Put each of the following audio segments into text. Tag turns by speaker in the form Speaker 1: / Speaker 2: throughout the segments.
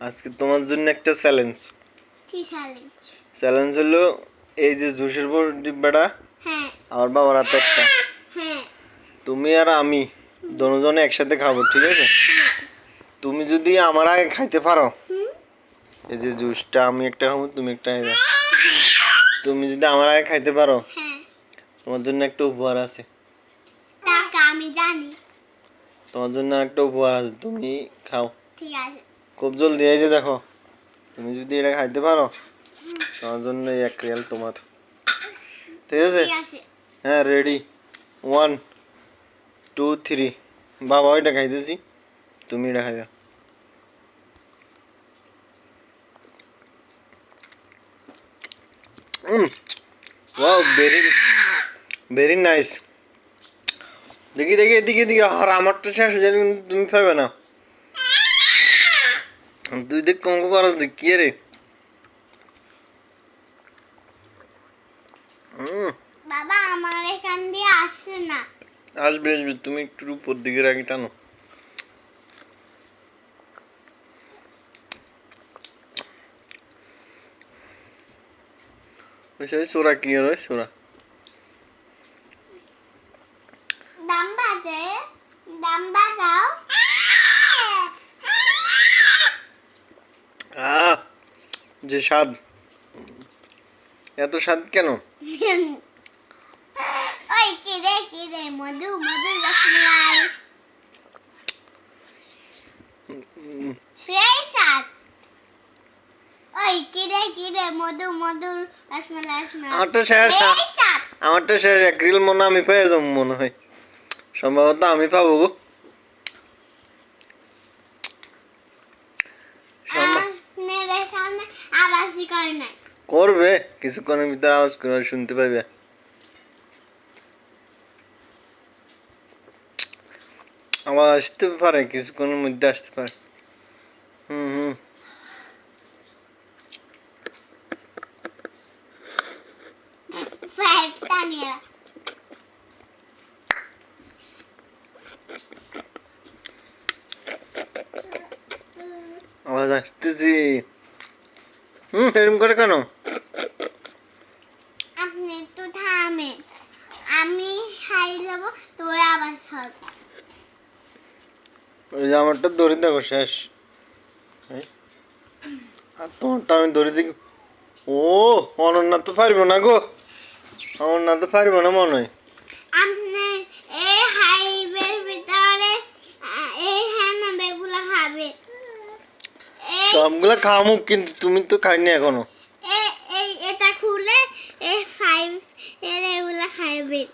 Speaker 1: আজকে তোমার জন্য একটা চ্যালেঞ্জ
Speaker 2: কি চ্যালেঞ্জ
Speaker 1: চ্যালেঞ্জ হলো এই যে জুসের বড় ডিব্বাটা
Speaker 2: হ্যাঁ।
Speaker 1: আমার বাবার হাতে একটা।
Speaker 2: হ্যাঁ।
Speaker 1: তুমি আর আমি দুজনে একসাথে খাব ঠিক আছে? তুমি যদি আমার আগে খাইতে পারো এই যে জুসটা আমি একটা খাব তুমি একটা খাবে তুমি যদি আমার আগে খাইতে পারো
Speaker 2: হ্যাঁ।
Speaker 1: তোমার জন্য একটা উপহার আছে।
Speaker 2: টাকা আমি জানি।
Speaker 1: তোমার জন্য একটা উপহার আছে তুমি খাও।
Speaker 2: ঠিক আছে।
Speaker 1: খুব জলদি এই যে দেখো। তুমি যদি এটা খাইতে পারো তোমার জন্য এক রিয়াল তোমার। ঠিক আছে? হ্যাঁ রেডি ওয়ান টু থ্রি বাবা ওইটা খাইতেছি। তুমি এটা খাইবা ওয়াও ভেরি ভেরি নাইস দেখি দেখি এদিকে এদিকে। আর আমারটা শেষ হয়ে তুমি পাবে না। তুই দেখ কঙ্ক করস দেখ কি রে?
Speaker 2: বাবা আমার এখান দিয়ে আসছে না।
Speaker 1: আসবে আসবে তুমি একটু উপর দিকে রাখি টানো। সোরা কি ওই সোরা।
Speaker 2: দাম বাজে দাম বাজাও।
Speaker 1: যে স্বাদ? এত স্বাদ কেন?
Speaker 2: ওই কি রে কি রে মধু মধু রসমালাই সেই সাত ওই কি রে কি রে মধু মধু রসমালাই রসমালাই
Speaker 1: আমারটা শেষ আমারটা শেষ মনে আমি পেয়ে যাব মনে হয়। সম্ভবত আমি পাবো গো।
Speaker 2: আবাসি করে নাই।
Speaker 1: করবে কিছুক্ষণের ভিতরে আওয়াজ করে শুনতে পাইবে। আবার আসতে পারে কিছুক্ষণের মধ্যে আসতে পারে। হুম হুম। আওয়াজ আসতেছি। হুম এরকম করে কেন?
Speaker 2: আপনি একটু থামেন। আমি হাই নেব তোর আবার সব।
Speaker 1: ওই যে আমারটা দড়ি দেখো শেষ। আর তোমারটা আমি দড়ি দেখি। ও অনন্যা তো পারব না গো। অনন্যা তো পারব না মনে হয়
Speaker 2: আপনি এই হাইওয়ের ভিতরে আহ, এই হ্যাঁ বেগুলো খাবে
Speaker 1: সবগুলা খামুক কিন্তু তুমি তো খাইনি এখনও।
Speaker 2: এ- এই এটা খুলে এই ফাইভ এর এগুলো খাইবে।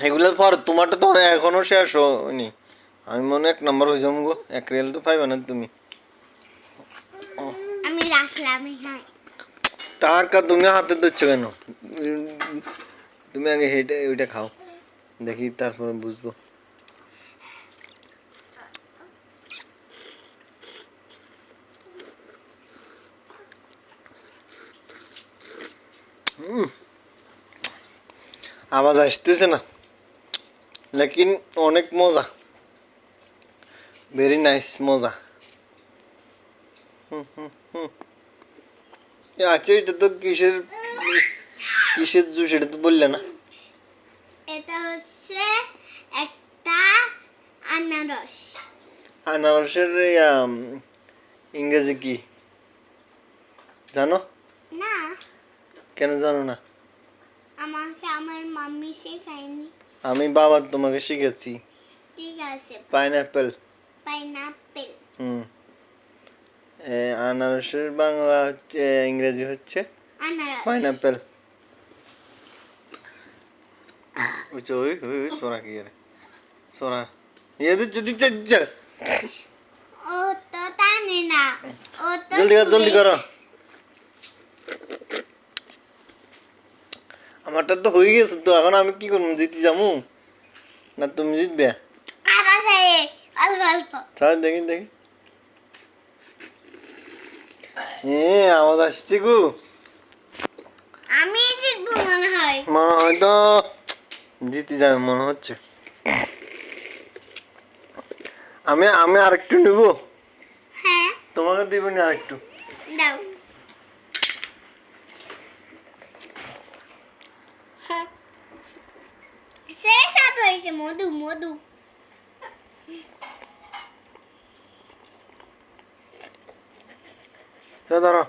Speaker 1: এগুলো পর তোমারটা তো এখনও শেষ হয়নি। আমি মনে এক নম্বর হয়ে যাব গো এক রিয়েল তো পাইবে না তুমি।
Speaker 2: আমি রাখলাম হ্যাঁ।
Speaker 1: টাকা তুমি হাতে দিচ্ছ কেন? তুমি আগে হেঁটে ওইটা খাও। দেখি তারপরে বুঝব। আওয়াজ আসতেছে না। লেকিন অনেক মজা। ভেরি নাইস মজা। আচ্ছা এটা তো কিসের কিসের জুস? এটা তো বললে না।
Speaker 2: এটা হচ্ছে একটা আনারস।
Speaker 1: আনারসের ইংরেজি কি? জানো?
Speaker 2: না।
Speaker 1: কেন জানো না?
Speaker 2: আমাকে আমার মাম্মি শেখায়নি।
Speaker 1: আমি বাবা তোমাকে শিখেছি।
Speaker 2: ঠিক আছে।
Speaker 1: Pineapple
Speaker 2: pineapple.
Speaker 1: হুম। এ, আনারসের বাংলা হচ্ছে ইংরেজি হচ্ছে
Speaker 2: আনারস।
Speaker 1: পাইনঅ্যাপেল ওই ওই ওই সোরা কি রে? সোরা ইয়ে দিচ্ছে দিচ্ছে
Speaker 2: ও তো জানে না। ও তো
Speaker 1: জলদি কর জলদি করো। আমারটা তো হয়ে গেছে তো এখন আমি কি করব? জিতে যাব? না তুমি জিতবে?
Speaker 2: আবার সেই অল্প অল্প।
Speaker 1: চল দেখি দেখি। এ আওয়াজ আসছে গো।
Speaker 2: আমি জিতবো মনে হয়।
Speaker 1: মনে হয় তো জিতে যাবে মনে হচ্ছে। আমি আমি আরেকটু নেব?
Speaker 2: হ্যাঁ।
Speaker 1: তোমাকে দিব না আরেকটু?
Speaker 2: দাও হ্যাঁ। সে সাত হয়েছে মধু মধু
Speaker 1: চল ধরো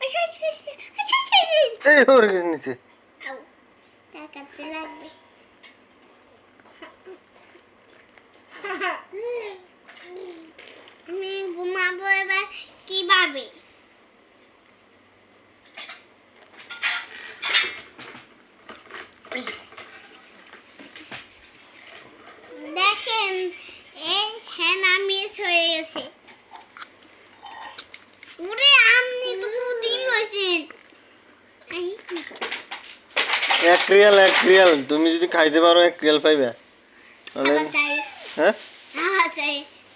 Speaker 2: আচ্ছা, আচ্ছা, আচ্ছা, আচ্ছা, আচ্ছা, আচ্ছা।
Speaker 1: এই ওর কিছু নিচে এক রিয়াল এক রিয়াল। তুমি যদি খাইতে পারো এক রিয়াল পাইবে। হ্যাঁ?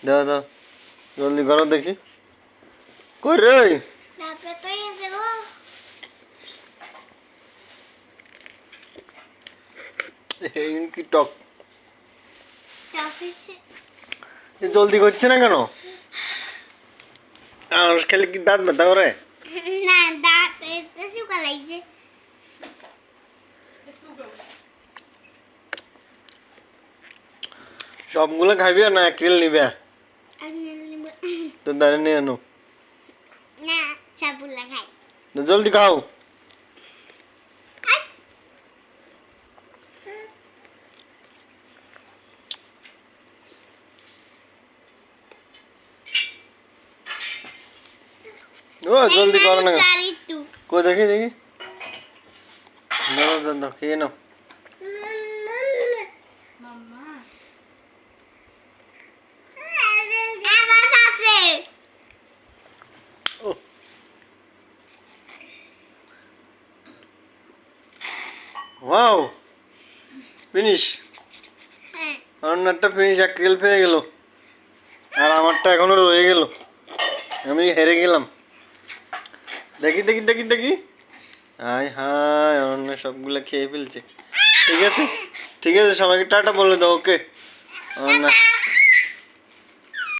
Speaker 1: দাও দাও। জলদি করো দেখি। কই রে? কি টক? জলদি করছে না কেন? আর খেলে কি দাঁত ব্যথা করে
Speaker 2: না দাঁত এটা শুকা লাগছে
Speaker 1: সবগুলো খাইবি না এক রিয়াল নিবে
Speaker 2: আপনি নিব
Speaker 1: তো দাঁড়িয়ে নিয়ে আনো
Speaker 2: না সাবুলা খাই
Speaker 1: তো জলদি খাও
Speaker 2: আই।
Speaker 1: ও জলদি করো না কেন?
Speaker 2: চার একটু
Speaker 1: কই দেখি দেখি দাও দাও দাও খেয়ে নাও
Speaker 2: আমার আছে
Speaker 1: ও ওয়াও ফিনিশ রান্নারটা ফিনিশ এক কেল পেয়ে গেল। আর আমারটা এখনও রয়ে গেল। আমি হেরে গেলাম। দেখি দেখি দেখি দেখি। হাই হাই অন্য সবগুলো খেয়ে ফেলছে। ঠিক আছে? ঠিক আছে সবাইকে টাটা বলে দাও ওকে অন্য